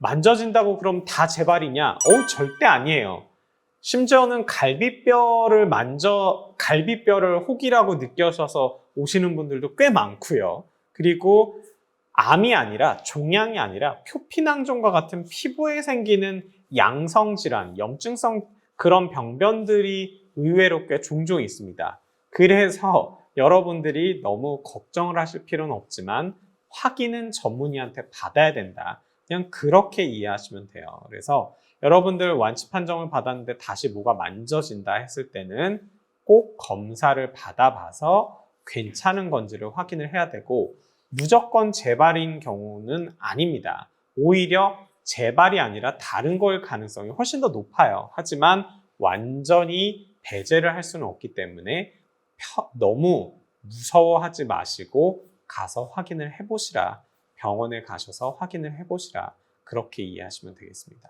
만져진다고 그럼 다 재발이냐? 어, 절대 아니에요. 심지어는 갈비뼈를 만져, 갈비뼈를 혹이라고 느껴셔서 오시는 분들도 꽤 많고요. 그리고 암이 아니라 종양이 아니라 표피낭종과 같은 피부에 생기는 양성 질환, 염증성 그런 병변들이 의외로 꽤 종종 있습니다. 그래서 여러분들이 너무 걱정을 하실 필요는 없지만 확인은 전문의한테 받아야 된다. 그냥 그렇게 이해하시면 돼요. 그래서 여러분들 완치 판정을 받았는데 다시 뭐가 만져진다 했을 때는 꼭 검사를 받아봐서 괜찮은 건지를 확인을 해야 되고 무조건 재발인 경우는 아닙니다. 오히려 재발이 아니라 다른 걸 가능성이 훨씬 더 높아요. 하지만 완전히 배제를 할 수는 없기 때문에 펴- 너무 무서워하지 마시고 가서 확인을 해보시라. 병원에 가셔서 확인을 해보시라. 그렇게 이해하시면 되겠습니다.